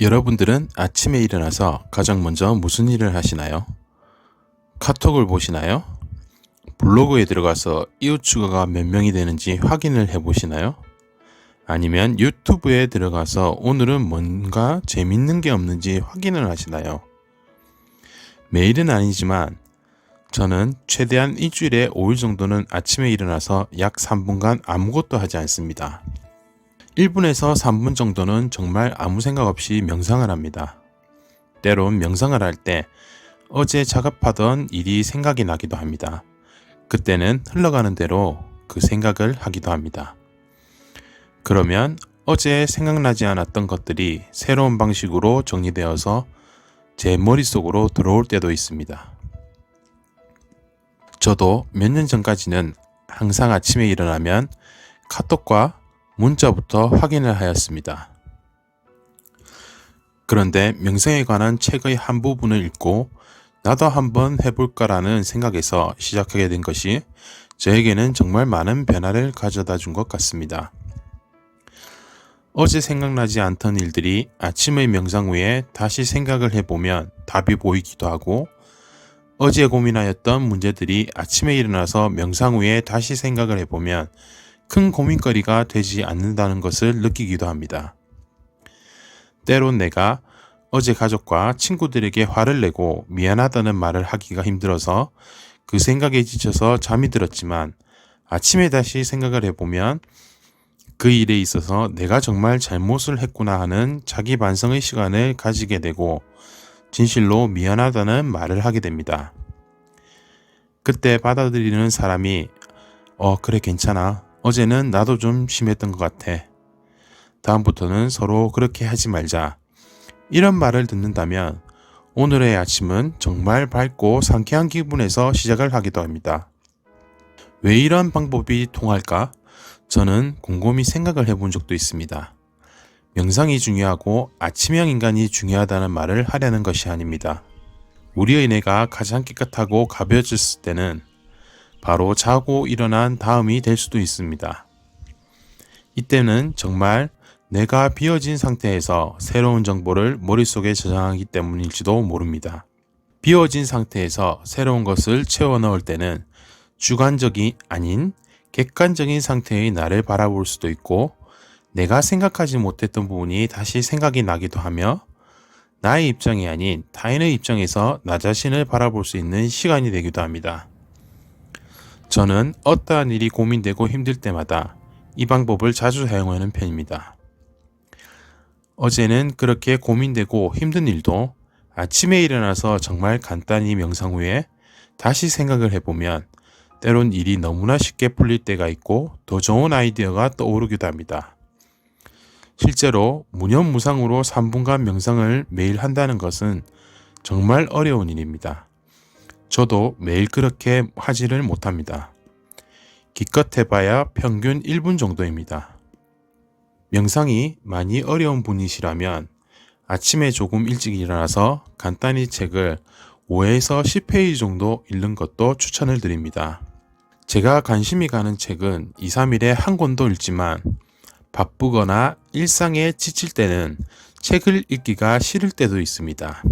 여러분들은 아침에 일어나서 가장 먼저 무슨 일을 하시나요? 카톡을 보시나요? 블로그에 들어가서 이웃 추가가 몇 명이 되는지 확인을 해 보시나요? 아니면 유튜브에 들어가서 오늘은 뭔가 재밌는 게 없는지 확인을 하시나요? 매일은 아니지만 저는 최대한 일주일에 5일 정도는 아침에 일어나서 약 3분간 아무것도 하지 않습니다. 1분에서 3분 정도는 정말 아무 생각 없이 명상을 합니다. 때론 명상을 할 때 어제 작업하던 일이 생각이 나기도 합니다. 그때는 흘러가는 대로 그 생각을 하기도 합니다. 그러면 어제 생각나지 않았던 것들이 새로운 방식으로 정리되어서 제 머릿속으로 들어올 때도 있습니다. 저도 몇 년 전까지는 항상 아침에 일어나면 카톡과 문자부터 확인을 하였습니다. 그런데 명상에 관한 책의 한 부분을 읽고 나도 한번 해볼까라는 생각에서 시작하게 된 것이 저에게는 정말 많은 변화를 가져다 준 것 같습니다. 어제 생각나지 않던 일들이 아침의 명상 후에 다시 생각을 해보면 답이 보이기도 하고 어제 고민하였던 문제들이 아침에 일어나서 명상 후에 다시 생각을 해보면 큰 고민거리가 되지 않는다는 것을 느끼기도 합니다. 때론 내가 어제 가족과 친구들에게 화를 내고 미안하다는 말을 하기가 힘들어서 그 생각에 지쳐서 잠이 들었지만 아침에 다시 생각을 해보면 그 일에 있어서 내가 정말 잘못을 했구나 하는 자기 반성의 시간을 가지게 되고 진실로 미안하다는 말을 하게 됩니다. 그때 받아들이는 사람이 어, 그래, 괜찮아. 어제는 나도 좀 심했던 것 같아. 다음부터는 서로 그렇게 하지 말자. 이런 말을 듣는다면 오늘의 아침은 정말 밝고 상쾌한 기분에서 시작을 하기도 합니다. 왜 이런 방법이 통할까? 저는 곰곰이 생각을 해본 적도 있습니다. 명상이 중요하고 아침형 인간이 중요하다는 말을 하려는 것이 아닙니다. 우리의 뇌가 가장 깨끗하고 가벼워졌을 때는 바로 자고 일어난 다음이 될 수도 있습니다. 이때는 정말 뇌가 비어진 상태에서 새로운 정보를 머릿속에 저장하기 때문일지도 모릅니다. 비어진 상태에서 새로운 것을 채워 넣을 때는 주관적이 아닌 객관적인 상태의 나를 바라볼 수도 있고 내가 생각하지 못했던 부분이 다시 생각이 나기도 하며 나의 입장이 아닌 타인의 입장에서 나 자신을 바라볼 수 있는 시간이 되기도 합니다. 저는 어떠한 일이 고민되고 힘들 때마다 이 방법을 자주 사용하는 편입니다. 어제는 그렇게 고민되고 힘든 일도 아침에 일어나서 정말 간단히 명상 후에 다시 생각을 해보면 때론 일이 너무나 쉽게 풀릴 때가 있고 더 좋은 아이디어가 떠오르기도 합니다. 실제로 무념무상으로 3분간 명상을 매일 한다는 것은 정말 어려운 일입니다. 저도 매일 그렇게 하지를 못합니다. 기껏 해봐야 평균 1분 정도입니다. 명상이 많이 어려운 분이시라면 아침에 조금 일찍 일어나서 간단히 책을 5에서 10페이지 정도 읽는 것도 추천을 드립니다. 제가 관심이 가는 책은 2, 3일에 한 권도 읽지만 바쁘거나 일상에 지칠 때는 책을 읽기가 싫을 때도 있습니다.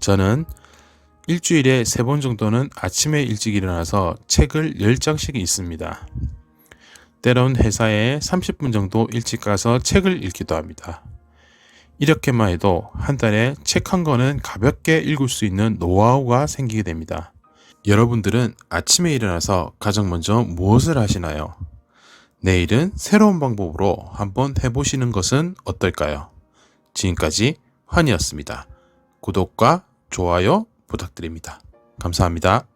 저는 일주일에 세 번 정도는 아침에 일찍 일어나서 책을 10장씩 읽습니다. 때론 회사에 30분 정도 일찍 가서 책을 읽기도 합니다. 이렇게만 해도 한 달에 책 한 권은 가볍게 읽을 수 있는 노하우가 생기게 됩니다. 여러분들은 아침에 일어나서 가장 먼저 무엇을 하시나요? 내일은 새로운 방법으로 한번 해보시는 것은 어떨까요? 지금까지 환이었습니다. 구독과 좋아요 부탁드립니다. 감사합니다.